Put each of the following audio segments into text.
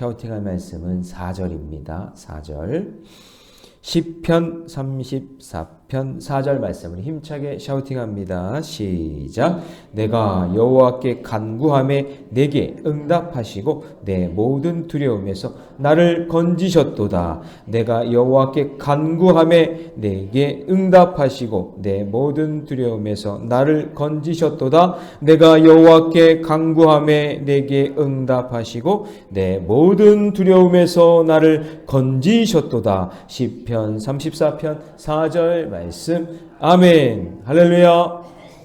샤우팅할 말씀은 4절입니다. 4절. 10편 34 편 4절 말씀을 힘차게 샤우팅합니다. 시작. 내가 여호와께 간구함에 내게 응답하시고 내 모든 두려움에서 나를 건지셨도다. 내가 여호와께 간구함에 내게 응답하시고 내 모든 두려움에서 나를 건지셨도다. 내가 여호와께 간구함에 내게 응답하시고 내 모든 두려움에서 나를 건지셨도다. 10편 34편 4절 말씀. 아멘. 할렐루야.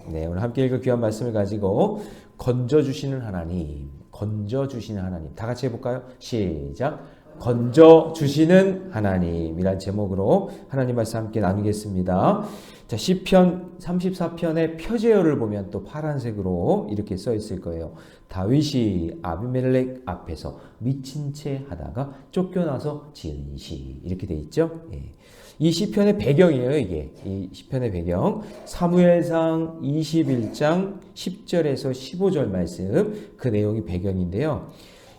네, 오늘 함께 읽을 귀한 말씀을 가지고 건져 주시는 하나님, 건져 주시는 하나님. 다 같이 해 볼까요? 시작. 건져 주시는 하나님이란 제목으로 하나님 말씀 함께 나누겠습니다. 자, 시편 34편의 표제어를 보면 또 파란색으로 이렇게 써 있을 거예요. 다윗이 아비멜렉 앞에서 미친 채 하다가 쫓겨나서 지은 시 이렇게 돼 있죠. 예. 이 시편의 배경이에요, 이게. 이 시편의 배경. 사무엘상 21장 10절에서 15절 말씀 그 내용이 배경인데요.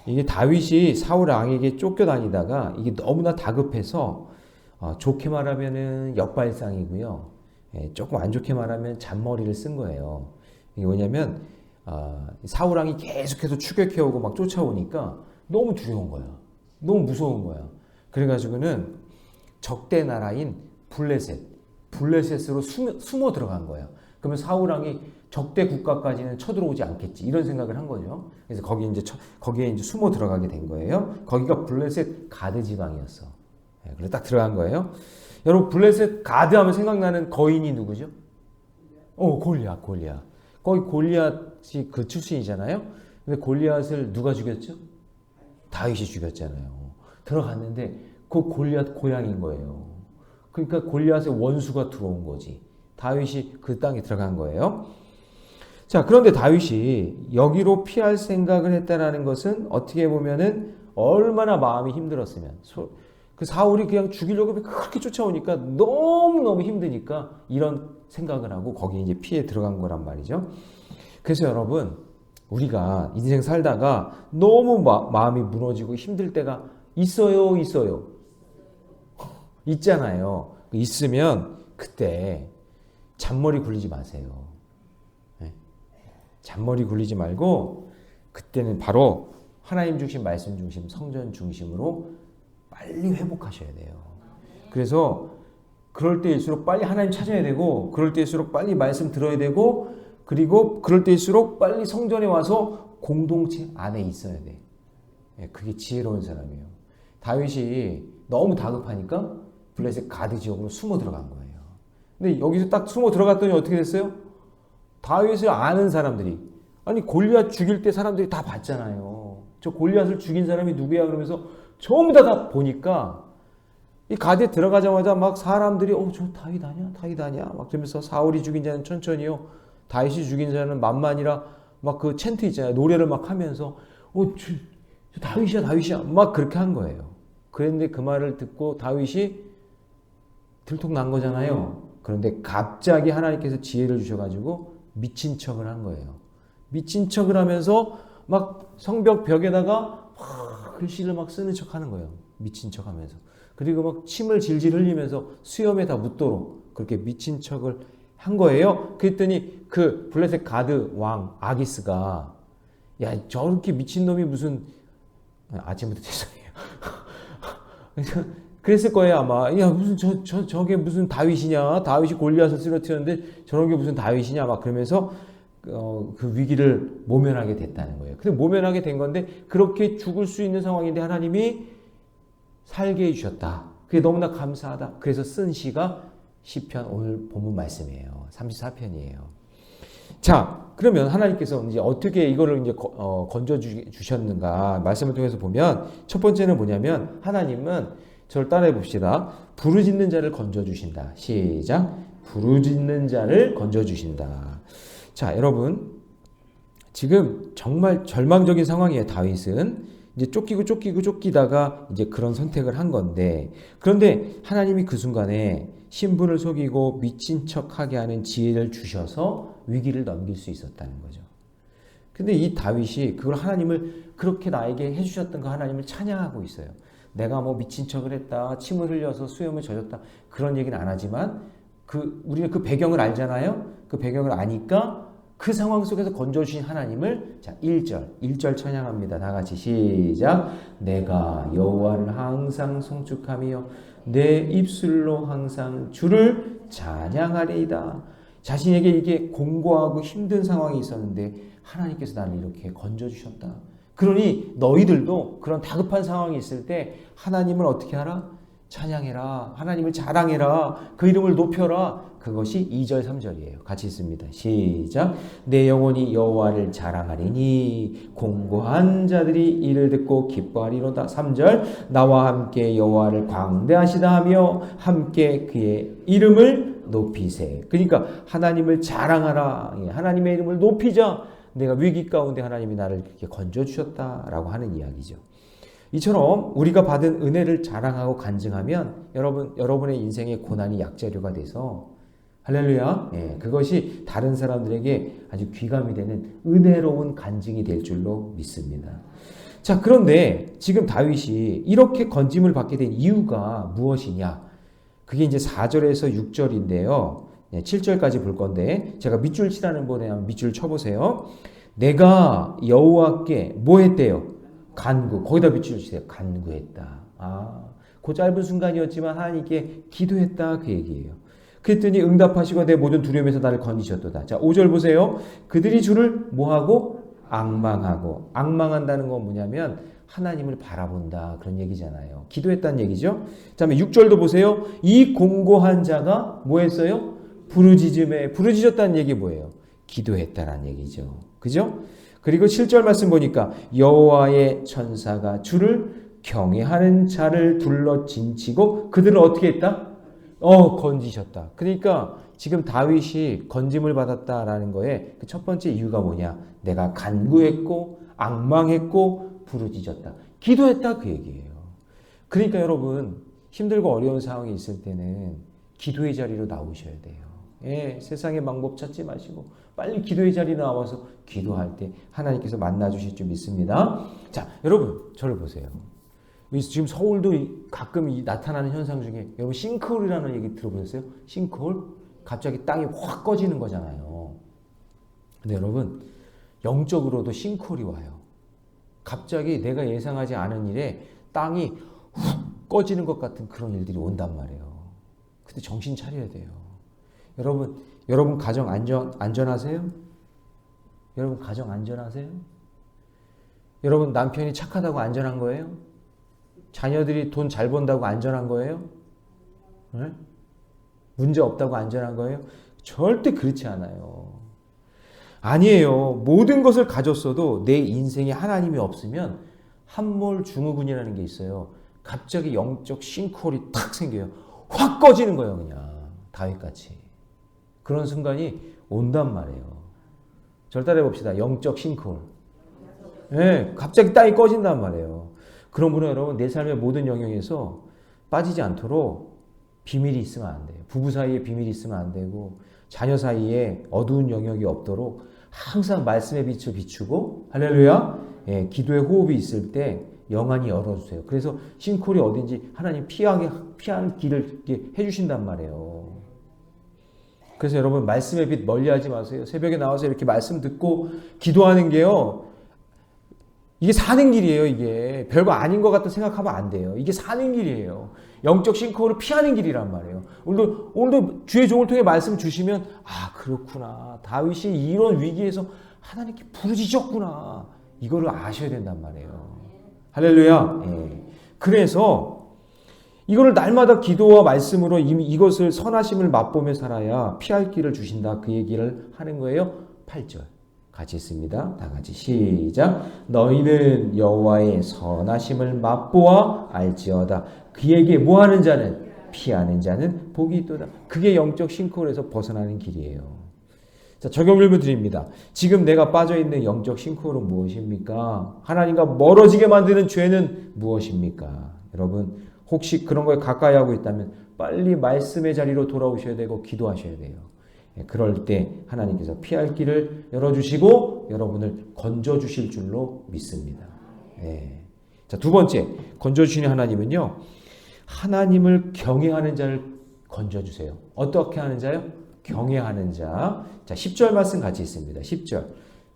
이게 다윗이 사울 왕에게 쫓겨다니다가 이게 너무나 다급해서 어, 좋게 말하면은 역발상이고요. 예, 조금 안 좋게 말하면 잔머리를 쓴 거예요. 이게 뭐냐면 어, 사울 왕이 계속해서 추격해오고 막 쫓아오니까 너무 두려운 거야. 너무 무서운 거야. 그래가지고는 적대 나라인 블레셋, 블레셋으로 숨, 숨어 들어간 거야. 그러면 사울 왕이 적대 국가까지는 쳐들어오지 않겠지 이런 생각을 한 거죠. 그래서 거기 이제 처, 거기에 이제 숨어 들어가게 된 거예요. 거기가 블레셋 가드 지방이었어. 네, 그래서 딱 들어간 거예요. 여러분 블레셋 가드 하면 생각나는 거인이 누구죠? 어 골리앗, 골리앗. 거기 골리앗이 그 출신이잖아요. 근데 골리앗을 누가 죽였죠? 다윗이 죽였잖아요. 들어갔는데 그 골리앗 고향인 거예요. 그러니까 골리앗의 원수가 들어온 거지. 다윗이 그 땅에 들어간 거예요. 자, 그런데 다윗이 여기로 피할 생각을 했다라는 것은 어떻게 보면은 얼마나 마음이 힘들었으면 그 사울이 그냥 죽이려고 그렇게 쫓아오니까 너무너무 힘드니까 이런 생각을 하고 거기에 이제 피해 들어간 거란 말이죠. 그래서 여러분, 우리가 인생 살다가 너무 마, 마음이 무너지고 힘들 때가 있어요, 있어요. 있잖아요. 있으면 그때 잔머리 굴리지 마세요. 네. 잔머리 굴리지 말고 그때는 바로 하나님 중심, 말씀 중심, 성전 중심으로 빨리 회복하셔야 돼요. 그래서 그럴 때일수록 빨리 하나님 찾아야 되고 그럴 때일수록 빨리 말씀 들어야 되고 그리고 그럴 때일수록 빨리 성전에 와서 공동체 안에 있어야 돼. 네, 그게 지혜로운 사람이에요. 다윗이 너무 다급하니까 블레셋 가드 지역으로 숨어 들어간 거예요. 근데 여기서 딱 숨어 들어갔더니 어떻게 됐어요? 다윗을 아는 사람들이 아니 골리앗 죽일 때 사람들이 다 봤잖아요. 저 골리앗을 죽인 사람이 누구야 그러면서 전부 다, 다 보니까 이 가드에 들어가자마자 막 사람들이 어저 다윗 아니야 다윗 아니야 막 그러면서 사울이 죽인 자는 천천히요 다윗이 죽인 자는 만만이라 막 그 챈트 있잖아요 노래를 막 하면서 어 저 저 다윗이야 다윗이야 막 그렇게 한 거예요. 그랬는데 그 말을 듣고 다윗이 들통 난 거잖아요. 그런데 갑자기 하나님께서 지혜를 주셔가지고 미친 척을 한 거예요. 미친 척을 하면서 막 성벽 벽에다가 막 글씨를 막 쓰는 척 하는 거예요. 미친 척 하면서. 그리고 막 침을 질질 흘리면서 수염에 다 묻도록 그렇게 미친 척을 한 거예요. 그랬더니 그 블레셋 가드 왕 아기스가 야 저렇게 미친 놈이 무슨 아침부터 죄송해요. 그랬을 거예요 아마. 야 무슨 저, 저 저게 무슨 다윗이냐? 다윗이 골리앗을 쓰러뜨렸는데 저런 게 무슨 다윗이냐? 막 그러면서 어, 그 위기를 모면하게 됐다는 거예요. 근데 모면하게 된 건데 그렇게 죽을 수 있는 상황인데 하나님이 살게 해주셨다. 그게 너무나 감사하다. 그래서 쓴 시가 시편 오늘 본문 말씀이에요. 34편이에요. 자, 그러면 하나님께서 이제 어떻게 이거를 이제 어, 건져 주셨는가 말씀을 통해서 보면 첫 번째는 뭐냐면 하나님은 저를 따라해 봅시다. 부르짖는 자를 건져 주신다. 시작. 부르짖는 자를 건져 주신다. 자, 여러분. 지금 정말 절망적인 상황이에요. 다윗은 이제 쫓기고 쫓기고 쫓기다가 이제 그런 선택을 한 건데 그런데 하나님이 그 순간에 신분을 속이고 미친 척하게 하는 지혜를 주셔서 위기를 넘길 수 있었다는 거죠. 근데 이 다윗이 그걸 하나님을 그렇게 나에게 해주셨던 그 하나님을 찬양하고 있어요. 내가 뭐 미친 척을 했다, 침을 흘려서 수염을 젖었다 그런 얘기는 안 하지만 그 우리는 그 배경을 알잖아요. 그 배경을 아니까 그 상황 속에서 건져주신 하나님을 자 1절 1절 찬양합니다. 다 같이 시작 내가 여호와를 항상 송축하며 내 입술로 항상 주를 찬양하리이다. 자신에게 이게 공고하고 힘든 상황이 있었는데 하나님께서 나를 이렇게 건져주셨다. 그러니 너희들도 그런 다급한 상황이 있을 때 하나님을 어떻게 하라? 찬양해라. 하나님을 자랑해라. 그 이름을 높여라. 그것이 2절 3절이에요. 같이 있습니다. 시작. 내 영혼이 여호와를 자랑하리니 공고한 자들이 이를 듣고 기뻐하리로다. 3절. 나와 함께 여호와를 광대하시다 하며 함께 그의 이름을 높이세. 그러니까 하나님을 자랑하라. 예, 하나님의 이름을 높이자. 내가 위기 가운데 하나님이 나를 그렇게 건져 주셨다라고 하는 이야기죠. 이처럼 우리가 받은 은혜를 자랑하고 간증하면 여러분 여러분의 인생의 고난이 약재료가 돼서 할렐루야. 예, 그것이 다른 사람들에게 아주 귀감이 되는 은혜로운 간증이 될 줄로 믿습니다. 자, 그런데 지금 다윗이 이렇게 건짐을 받게 된 이유가 무엇이냐? 그게 이제 4절에서 6절인데요. 7절까지 볼 건데 제가 밑줄 치라는 번에 한번 밑줄 쳐보세요. 내가 여호와께 뭐 했대요? 간구. 거기다 치세요. 간구했다. 아, 그 짧은 순간이었지만 하나님께 기도했다 그 얘기예요. 그랬더니 응답하시고 내 모든 두려움에서 나를 건지셨도다. 자, 5절 보세요. 그들이 주를 뭐하고? 악망하고. 악망한다는 건 뭐냐면 하나님을 바라본다. 그런 얘기잖아요. 기도했다는 얘기죠. 자, 다음에 6절도 보세요. 이 공고한 자가 뭐 했어요? 부르짖음에 부르짖었다는 얘기 뭐예요? 기도했다라는 얘기죠. 그죠? 그리고 7절 말씀 보니까 여호와의 천사가 주를 경외하는 자를 둘러 진치고 그들을 어떻게 했다? 어, 건지셨다. 그러니까 지금 다윗이 건짐을 받았다라는 거에 그 첫 번째 이유가 뭐냐? 내가 간구했고 악망했고 부르짖었다. 기도했다 그 얘기예요. 그러니까 여러분 힘들고 어려운 상황이 있을 때는 기도의 자리로 나오셔야 돼요. 예, 세상의 방법 찾지 마시고 빨리 기도의 자리에 나와서 기도할 때 하나님께서 만나 주실 줄 믿습니다. 자, 여러분 저를 보세요. 지금 서울도 가끔 나타나는 현상 중에 여러분 싱크홀이라는 얘기 들어보셨어요? 싱크홀? 갑자기 땅이 확 꺼지는 거잖아요. 근데 여러분 영적으로도 싱크홀이 와요. 갑자기 내가 예상하지 않은 일에 땅이 훅 꺼지는 것 같은 그런 일들이 온단 말이에요. 근데 정신 차려야 돼요. 여러분, 여러분 가정 안전 안전하세요? 여러분 가정 안전하세요? 여러분 남편이 착하다고 안전한 거예요? 자녀들이 돈 잘 번다고 안전한 거예요? 네? 문제 없다고 안전한 거예요? 절대 그렇지 않아요. 아니에요. 모든 것을 가졌어도 내 인생에 하나님이 없으면 함몰 중후군이라는 게 있어요. 갑자기 영적 싱크홀이 탁 생겨요. 확 꺼지는 거예요, 그냥. 다윗같이. 그런 순간이 온단 말이에요. 절따해 봅시다. 영적 싱크홀. 예, 네, 갑자기 땅이 꺼진단 말이에요. 분은 여러분 내 삶의 모든 영역에서 빠지지 않도록 비밀이 있으면 안 돼요. 부부 사이에 비밀이 있으면 안 되고 자녀 사이에 어두운 영역이 없도록 항상 말씀의 빛을 비추고 할렐루야 예, 기도의 호흡이 있을 때 영안이 열어주세요. 그래서 싱콜이 어딘지 하나님 피하게 피하는 길을 해 주신단 말이에요. 그래서 여러분 말씀의 빛 멀리하지 마세요. 새벽에 나와서 이렇게 말씀 듣고 기도하는 게요. 이게 사는 길이에요, 이게. 별거 아닌 것 같다 생각하면 안 돼요. 이게 사는 길이에요. 영적 싱크홀을 피하는 길이란 말이에요. 오늘도, 오늘도 주의 종을 통해 말씀 주시면, 아, 그렇구나. 다윗이 이런 위기에서 하나님께 부르짖었구나. 이거를 아셔야 된단 말이에요. 할렐루야. 예. 그래서 이거를 날마다 기도와 말씀으로 이것을 선하심을 맛보며 살아야 피할 길을 주신다. 그 얘기를 하는 거예요. 8절. 같이 있습니다. 다 같이 시작. 너희는 여호와의 선하심을 맛보아 알지어다. 그에게 뭐 하는 자는 피하는 자는 복이 있도다. 그게 영적 싱크홀에서 벗어나는 길이에요. 자, 적용 질문 드립니다. 지금 내가 빠져 있는 영적 싱크홀은 무엇입니까? 하나님과 멀어지게 만드는 죄는 무엇입니까? 여러분, 혹시 그런 거에 가까이 하고 있다면 빨리 말씀의 자리로 돌아오셔야 되고 기도하셔야 돼요. 예, 그럴 때 하나님께서 피할 길을 열어주시고 주시고 여러분을 건져 주실 줄로 믿습니다. 예. 자, 두 번째 건져 주시는 하나님은요. 하나님을 경외하는 자를 건져 주세요. 어떻게 하는 자요? 경외하는 자. 자, 10절 말씀 같이 있습니다. 10절.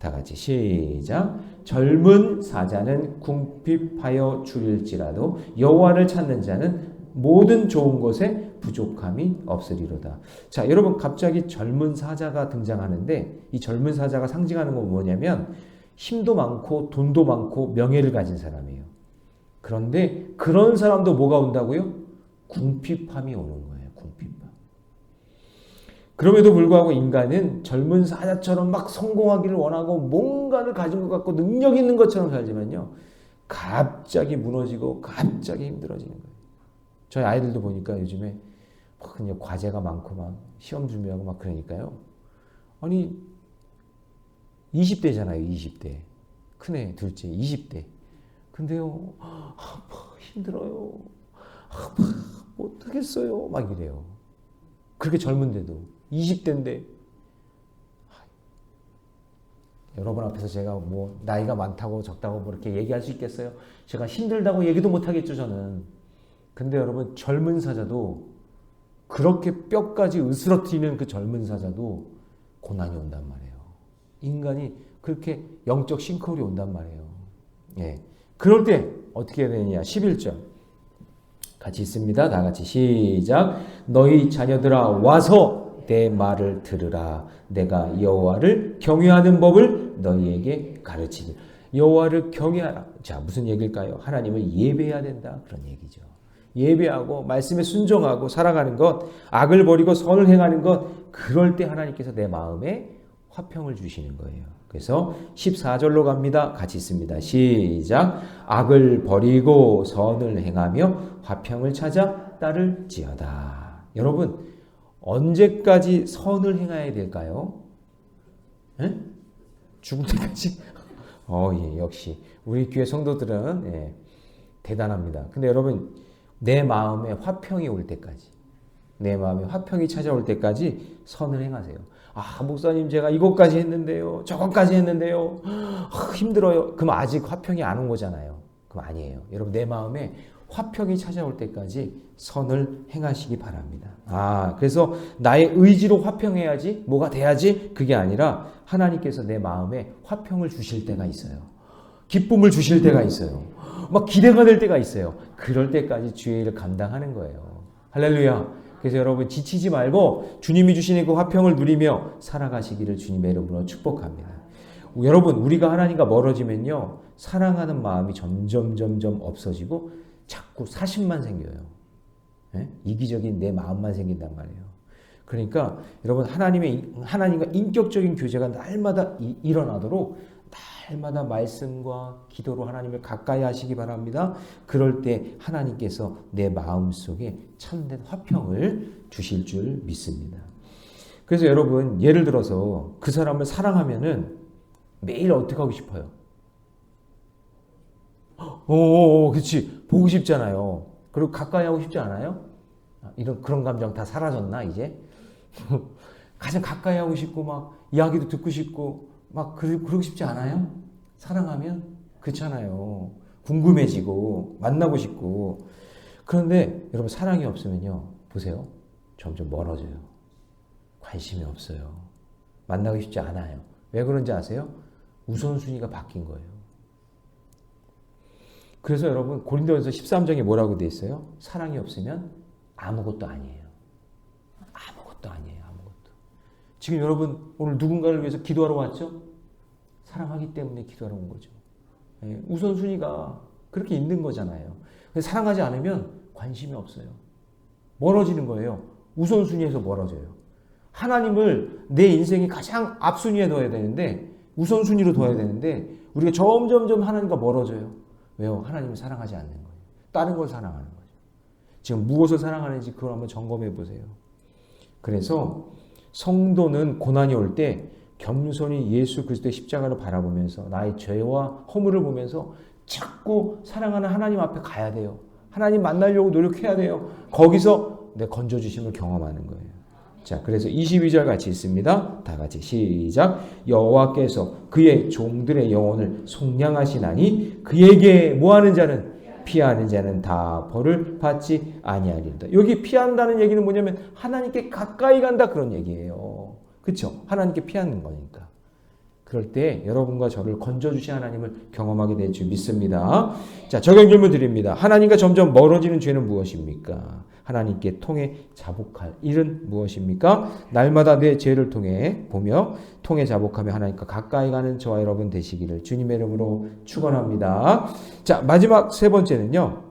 다 같이 시작. 젊은 사자는 궁핍하여 줄일지라도 여호와를 찾는 자는 모든 좋은 것에 부족함이 없으리로다. 자, 여러분 갑자기 젊은 사자가 등장하는데 이 젊은 사자가 상징하는 건 뭐냐면 힘도 많고 돈도 많고 명예를 가진 사람이에요. 그런데 그런 사람도 뭐가 온다고요? 궁핍함이 오는 거예요. 그럼에도 불구하고 인간은 젊은 사자처럼 막 성공하기를 원하고 뭔가를 가진 것 같고 능력 있는 것처럼 살지만요. 갑자기 무너지고 갑자기 힘들어지는 거예요. 저희 아이들도 보니까 요즘에 막 그냥 과제가 많고 막 시험 준비하고 막 그러니까요. 아니 20대잖아요, 20대. 큰애, 둘째, 20대. 근데요, 아파, 힘들어요. 아파, 못하겠어요. 막 이래요. 그렇게 젊은데도. 20대인데. 여러분 앞에서 제가 뭐, 나이가 많다고 적다고 뭐 이렇게 얘기할 수 있겠어요? 제가 힘들다고 얘기도 못 하겠죠, 저는. 근데 여러분, 젊은 사자도 그렇게 뼈까지 으스러뜨리는 그 젊은 사자도 고난이 온단 말이에요. 인간이 그렇게 영적 싱크홀이 온단 말이에요. 예. 그럴 때 어떻게 해야 되느냐? 11절. 같이 있습니다. 다 같이 시작. 너희 자녀들아 와서 내 말을 들으라. 내가 여호와를 경외하는 법을 너희에게 가르치니. 여호와를 경외하라. 자, 무슨 얘기일까요? 하나님을 예배해야 된다. 그런 얘기죠. 예배하고 말씀에 순종하고 살아가는 것, 악을 버리고 선을 행하는 것, 그럴 때 하나님께서 내 마음에 화평을 주시는 거예요. 그래서 14절로 갑니다. 같이 있습니다. 시작. 악을 버리고 선을 행하며 화평을 찾아 따를 지어다. 여러분, 언제까지 선을 행해야 될까요? 에? 죽을 때까지? 어, 예, 역시. 우리 교회 성도들은, 예, 대단합니다. 근데 여러분, 내 마음에 화평이 올 때까지, 내 마음에 화평이 찾아올 때까지 선을 행하세요. 아, 목사님 제가 이것까지 했는데요. 저것까지 했는데요. 아, 힘들어요. 그럼 아직 화평이 안 온 거잖아요. 그럼 아니에요. 여러분 내 마음에 화평이 찾아올 때까지 선을 행하시기 바랍니다. 아, 그래서 나의 의지로 화평해야지, 뭐가 돼야지, 그게 아니라 하나님께서 내 마음에 화평을 주실 때가 있어요. 기쁨을 주실 때가 있어요. 막 기대가 될 때가 있어요. 그럴 때까지 주의 일을 감당하는 거예요. 할렐루야. 그래서 여러분 지치지 말고 주님이 주시는 그 화평을 누리며 살아가시기를 주님의 이름으로 축복합니다. 여러분 우리가 하나님과 멀어지면요 사랑하는 마음이 점점 점점 없어지고 자꾸 사심만 생겨요. 네? 이기적인 내 마음만 생긴단 말이에요. 그러니까 여러분 하나님의 하나님과 인격적인 교제가 날마다 이, 일어나도록 날마다 말씀과 기도로 하나님을 가까이 하시기 바랍니다. 그럴 때 하나님께서 내 마음 속에 참된 화평을 주실 줄 믿습니다. 그래서 여러분 예를 들어서 그 사람을 사랑하면은 매일 어떻게 하고 싶어요? 오, 그렇지. 보고 싶잖아요. 그리고 가까이 하고 싶지 않아요? 이런 그런 감정 다 사라졌나 이제? 가장 가까이 하고 싶고 막 이야기도 듣고 싶고 막 그러 고 싶지 않아요? 사랑하면 그렇잖아요. 궁금해지고 만나고 싶고 그런데 여러분 사랑이 없으면요 보세요 점점 멀어져요. 관심이 없어요. 만나고 싶지 않아요. 왜 그런지 아세요? 우선순위가 바뀐 거예요. 그래서 여러분 고린도전서 13장에 뭐라고 돼 있어요? 사랑이 없으면 아무것도 아니에요. 아무것도 아니에요. 아무것도. 지금 여러분 오늘 누군가를 위해서 기도하러 왔죠? 사랑하기 때문에 기도하러 온 거죠. 예, 우선순위가 그렇게 있는 거잖아요. 사랑하지 않으면 관심이 없어요. 멀어지는 거예요. 우선순위에서 멀어져요. 하나님을 내 인생이 가장 앞순위에 둬야 되는데 우선순위로 둬야 되는데 우리가 점점점 하나님과 멀어져요. 왜요? 하나님을 사랑하지 않는 거예요. 다른 걸 사랑하는 거죠. 지금 무엇을 사랑하는지 그걸 한번 점검해 보세요. 그래서 성도는 고난이 올 때 겸손히 예수 그리스도의 십자가를 바라보면서 나의 죄와 허물을 보면서 자꾸 사랑하는 하나님 앞에 가야 돼요. 하나님 만나려고 노력해야 돼요. 거기서 내 건져주심을 경험하는 거예요. 자, 그래서 22절 같이 있습니다. 다 같이 시작. 여호와께서 그의 종들의 영혼을 속량하시나니 그에게 뭐하는 자는 피하는 자는 다 벌을 받지 아니하리로다. 여기 피한다는 얘기는 뭐냐면 하나님께 가까이 간다 그런 얘기예요. 그렇죠? 하나님께 피하는 거니까. 그럴 때 여러분과 저를 건져주신 하나님을 경험하게 될 줄 믿습니다. 자, 적용 질문 드립니다. 하나님과 점점 멀어지는 죄는 무엇입니까? 하나님께 통해 자복할 일은 무엇입니까? 날마다 내 죄를 통해 보며 통해 자복하며 하나님과 가까이 가는 저와 여러분 되시기를 주님의 이름으로 축원합니다. 자, 마지막 세 번째는요.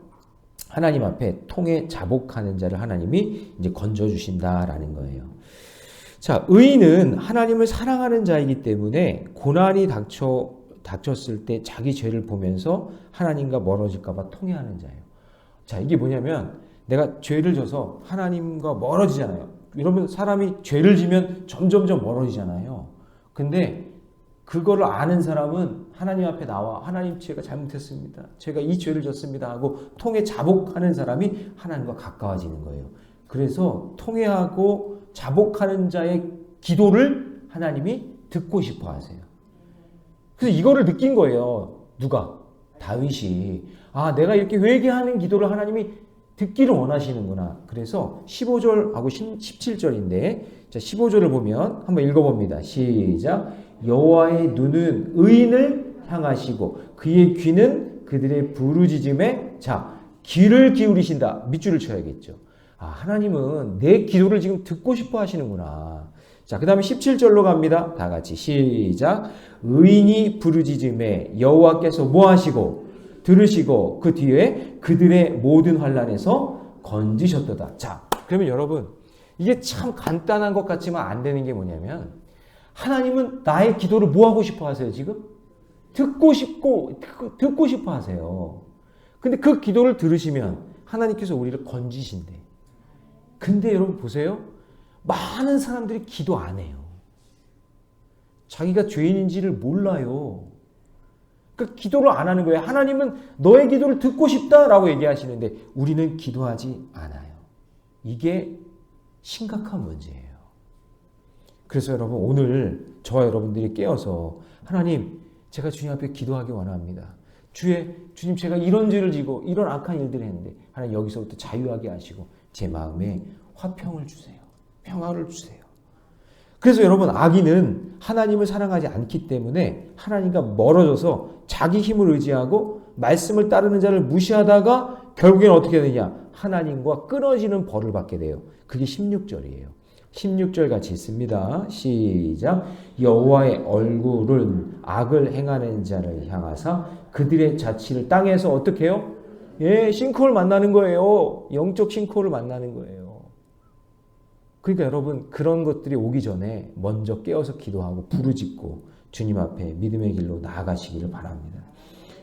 하나님 앞에 통해 자복하는 자를 하나님이 이제 건져 주신다라는 거예요. 자, 의인은 하나님을 사랑하는 자이기 때문에 고난이 닥쳐 닥쳤을 때 자기 죄를 보면서 하나님과 멀어질까봐 통해하는 자예요. 자, 이게 뭐냐면 내가 죄를 져서 하나님과 멀어지잖아요. 여러분 사람이 죄를 지면 점점점 멀어지잖아요. 근데 그거를 아는 사람은 하나님 앞에 나와 하나님 제가 잘못했습니다. 제가 이 죄를 졌습니다 하고 통해 자복하는 사람이 하나님과 가까워지는 거예요. 그래서 통해하고 자복하는 자의 기도를 하나님이 듣고 싶어 하세요. 그래서 이거를 느낀 거예요. 누가? 다윗이. 아, 내가 이렇게 회개하는 기도를 하나님이 듣기를 원하시는구나. 그래서 15절하고 17절인데 자, 15절을 보면 한번 읽어봅니다. 시작. 여호와의 눈은 의인을 향하시고 그의 귀는 그들의 부르짖음에 자 귀를 기울이신다. 밑줄을 쳐야겠죠. 아, 하나님은 내 기도를 지금 듣고 싶어 하시는구나. 자, 그 다음에 17절로 갑니다. 다 같이 시작. 의인이 부르짖음에 여호와께서 뭐 하시고 들으시고 그 뒤에 그들의 모든 환란에서 건지셨도다. 자, 그러면 여러분 이게 참 간단한 것 같지만 안 되는 게 뭐냐면 하나님은 나의 기도를 뭐 하고 싶어 하세요, 지금? 듣고 싶고 듣고, 싶어 하세요. 근데 그 기도를 들으시면 하나님께서 우리를 건지신대. 근데 여러분 보세요. 많은 사람들이 기도 안 해요. 자기가 죄인인지를 몰라요. 그 기도를 안 하는 거예요. 하나님은 너의 기도를 듣고 싶다라고 얘기하시는데 우리는 기도하지 않아요. 이게 심각한 문제예요. 그래서 여러분 오늘 저와 여러분들이 깨어서 하나님 제가 주님 앞에 기도하기 원합니다. 주의 주님 제가 이런 죄를 지고 이런 악한 일들을 했는데 하나님 여기서부터 자유하게 하시고 제 마음에 화평을 주세요. 평화를 주세요. 그래서 여러분 악인은 하나님을 사랑하지 않기 때문에 하나님과 멀어져서 자기 힘을 의지하고 말씀을 따르는 자를 무시하다가 결국엔 어떻게 되냐? 하나님과 끊어지는 벌을 받게 돼요. 그게 16절이에요. 16절 같이 있습니다. 시작. 여호와의 얼굴은 악을 행하는 자를 향하사 그들의 자취를 땅에서 어떻게 해요? 예, 싱크홀 만나는 거예요. 영적 싱크홀을 만나는 거예요. 그러니까 여러분 그런 것들이 오기 전에 먼저 깨어서 기도하고 부르짖고 주님 앞에 믿음의 길로 나아가시기를 바랍니다.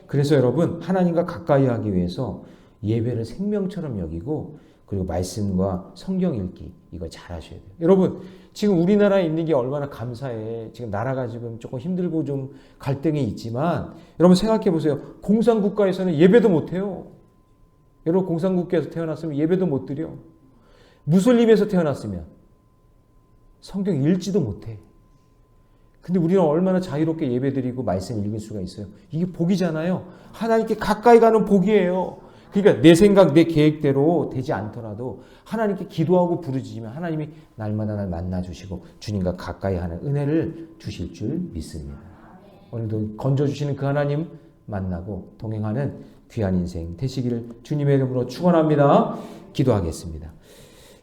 그래서 여러분 하나님과 가까이 하기 위해서 예배를 생명처럼 여기고 그리고 말씀과 성경 읽기 이거 잘 하셔야 돼요. 여러분 지금 우리나라에 있는 게 얼마나 감사해. 지금 나라가 지금 조금 힘들고 좀 갈등이 있지만 여러분 생각해 보세요. 공산국가에서는 예배도 못 해요. 여러분 공산국가에서 태어났으면 예배도 못 드려. 무슬림에서 태어났으면 성경 읽지도 못해. 근데 우리는 얼마나 자유롭게 예배드리고 말씀 읽을 수가 있어요. 이게 복이잖아요. 하나님께 가까이 가는 복이에요. 그러니까 내 생각, 내 계획대로 되지 않더라도 하나님께 기도하고 부르짖으면 하나님이 날마다 날 만나 주시고 주님과 가까이 하는 은혜를 주실 줄 믿습니다. 오늘도 건져 주시는 그 하나님 만나고 동행하는 귀한 인생 되시기를 주님의 이름으로 축원합니다. 기도하겠습니다.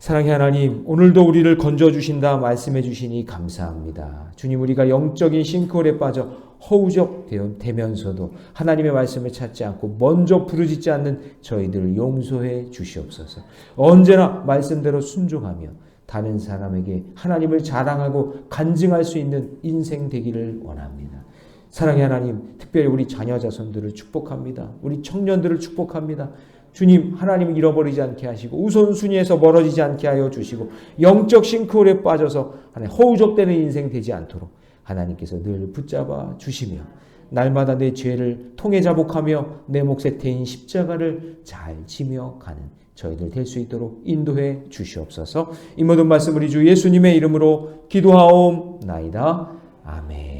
사랑의 하나님, 오늘도 우리를 건져 주신다 말씀해 주시니 감사합니다. 주님, 우리가 영적인 싱크홀에 빠져 허우적 되면서도 하나님의 말씀을 찾지 않고 먼저 부르짖지 않는 저희들을 용서해 주시옵소서. 언제나 말씀대로 순종하며 다른 사람에게 하나님을 자랑하고 간증할 수 있는 인생 되기를 원합니다. 사랑의 하나님, 특별히 우리 자녀 자손들을 축복합니다. 우리 청년들을 축복합니다. 주님 하나님을 잃어버리지 않게 하시고 우선순위에서 멀어지지 않게 하여 주시고 영적 싱크홀에 빠져서 하나님 허우적대는 인생 되지 않도록 하나님께서 늘 붙잡아 주시며 날마다 내 죄를 통해 자복하며 내 몫에 태인 십자가를 잘 지며 가는 저희들 될 수 있도록 인도해 주시옵소서. 이 모든 말씀 우리 주 예수님의 이름으로 기도하옵나이다. 아멘.